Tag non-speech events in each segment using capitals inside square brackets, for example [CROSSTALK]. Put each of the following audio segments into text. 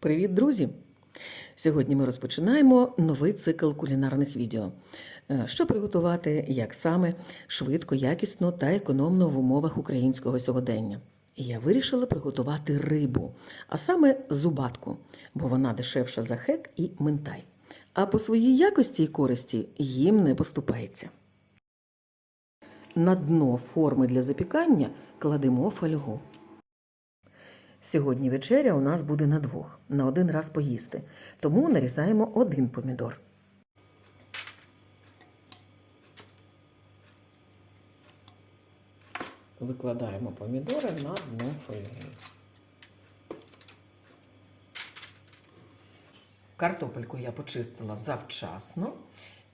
Привіт, друзі! Сьогодні ми розпочинаємо новий цикл кулінарних відео. Е, Що приготувати, як саме швидко, якісно та економно в умовах українського сьогодення. Я вирішила приготувати рибу, а саме зубатку, бо вона дешевша за хек і минтай. А по своїй якості і користі їм не поступається. На дно форми для запікання кладемо фольгу. Сьогодні вечеря у нас буде на двох, на один раз поїсти. Тому нарізаємо один помідор. Викладаємо помідори на дно фольги. Картопельку я почистила завчасно,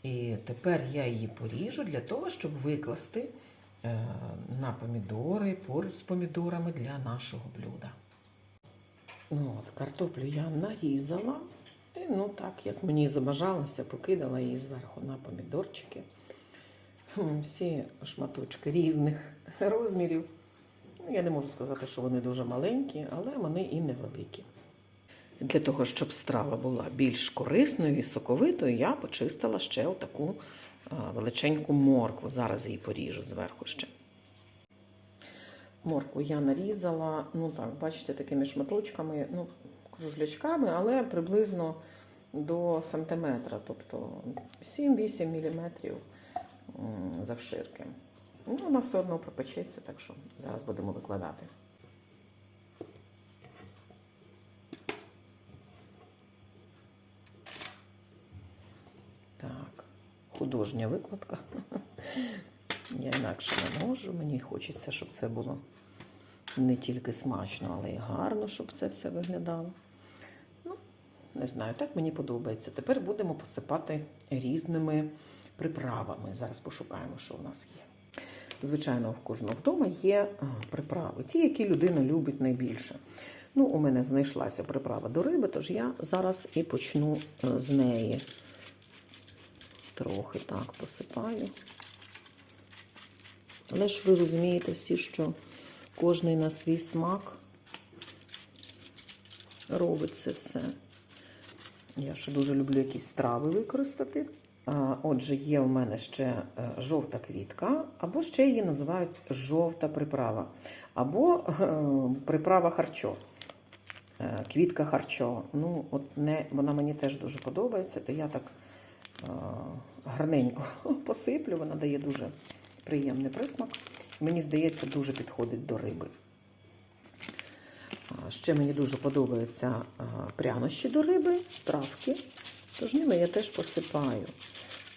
і тепер я її поріжу для того, щоб викласти е, на помідори поруч з помідорами для нашого блюда. Ну от, Картоплю я нарізала. І, ну так, як мені забажалося, покидала її зверху на помідорчики. Всі шматочки різних [LAUGHS] розмірів. Ну, Я не можу сказати, що вони дуже маленькі, але вони і невеликі. Для того, щоб страва була більш корисною і соковитою, я почистила ще отаку величеньку моркву. Зараз її поріжу зверху ще. Морку я нарізала, ну так, бачите, такими шматочками, ну, кружлячками, але приблизно до сантиметра, тобто 7-8 міліметрів завширки. Ну, вона все одно пропечеться, так що зараз будемо викладати. Художня викладка. [LAUGHS] Я інакше не можу. Мені хочеться, щоб це було не тільки смачно, але й гарно, щоб це все виглядало. Ну, не знаю, так мені подобається. Тепер будемо посипати різними приправами. Зараз пошукаємо, що в нас є. Звичайно, в кожного вдома є приправи, ті, які людина любить найбільше. Ну, у мене знайшлася приправа до риби, тож я зараз і почну е, з неї. Трохи так посипаю. Але ж ви розумієте всі, що кожний на свій смак робить це все. Я ще дуже люблю якісь страви використати. Отже, є у мене ще е, жовта квітка, або ще її називають жовта приправа, або е, приправа харчо. Е, Квітка харчова. Ну, от не, вона мені теж дуже подобається, то я так гарненько [LAUGHS] посиплю, вона дає дуже приємний присмак. Мені здається, дуже підходить до риби. Ще мені дуже подобаються прянощі до риби, травки, тож ними я теж посипаю.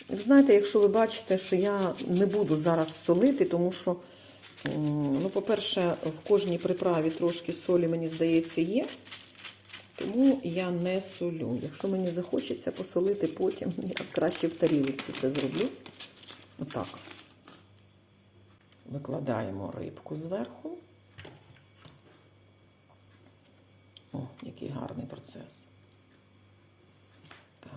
Знаєте, якщо ви бачите, що я не буду зараз солити, тому що, ну, по-перше, в кожній приправі трошки солі, мені здається, є. Тому я не солю. Якщо мені захочеться посолити потім, я краще в тарілці це зроблю. Отак викладаємо рибку зверху. О, який гарний процес. Так.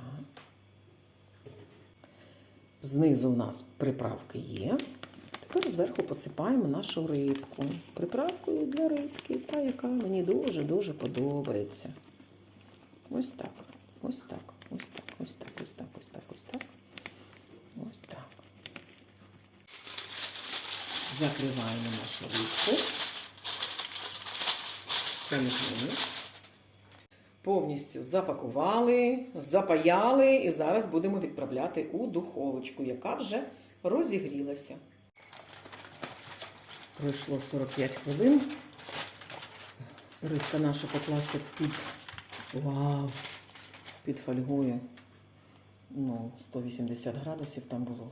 Знизу у нас приправки є. Тепер зверху посипаємо нашу рибку. Приправкою для рибки, та, яка мені дуже-дуже подобається. Ось так, ось так, ось так, ось так, ось так, ось так, ось так. Ось так. Закриваємо нашу рибку. Перемішуємо. Повністю запакували, запаяли і зараз будемо відправляти у духовочку, яка вже розігрілася. Пройшло 45 хвилин. Рибка наша покласться під вау, під фольгою. Ну, 180 градусів там було.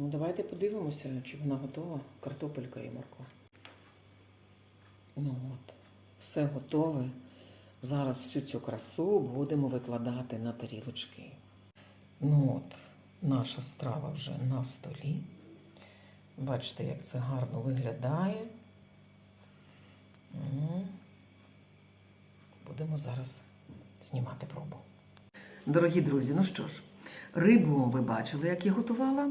Ну, давайте подивимося, чи вона готова. Картопелька і морква. Ну от, все готове. Зараз всю цю красу будемо викладати на тарілочки. Ну от, наша страва вже на столі. Бачите, як це гарно виглядає. Будемо зараз знімати пробу. Дорогі друзі, ну що ж, рибу ви бачили, як я готувала,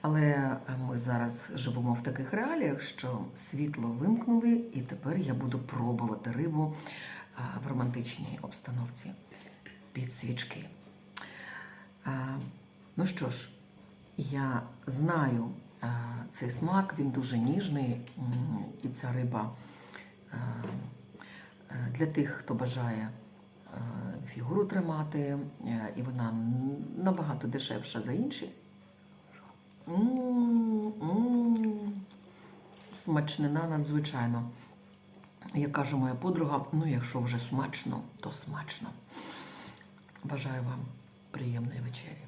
але ми зараз живемо в таких реаліях, що світло вимкнули, і тепер я буду пробувати рибу в романтичній обстановці під свічки. Ну що ж, я знаю цей смак, він дуже ніжний, і ця риба е, для тих, хто бажає е, фігуру тримати, е, і вона набагато дешевша за інші. М, Смачнина надзвичайно. Як каже моя подруга, ну якщо вже смачно, то смачно. Бажаю вам приємної вечері.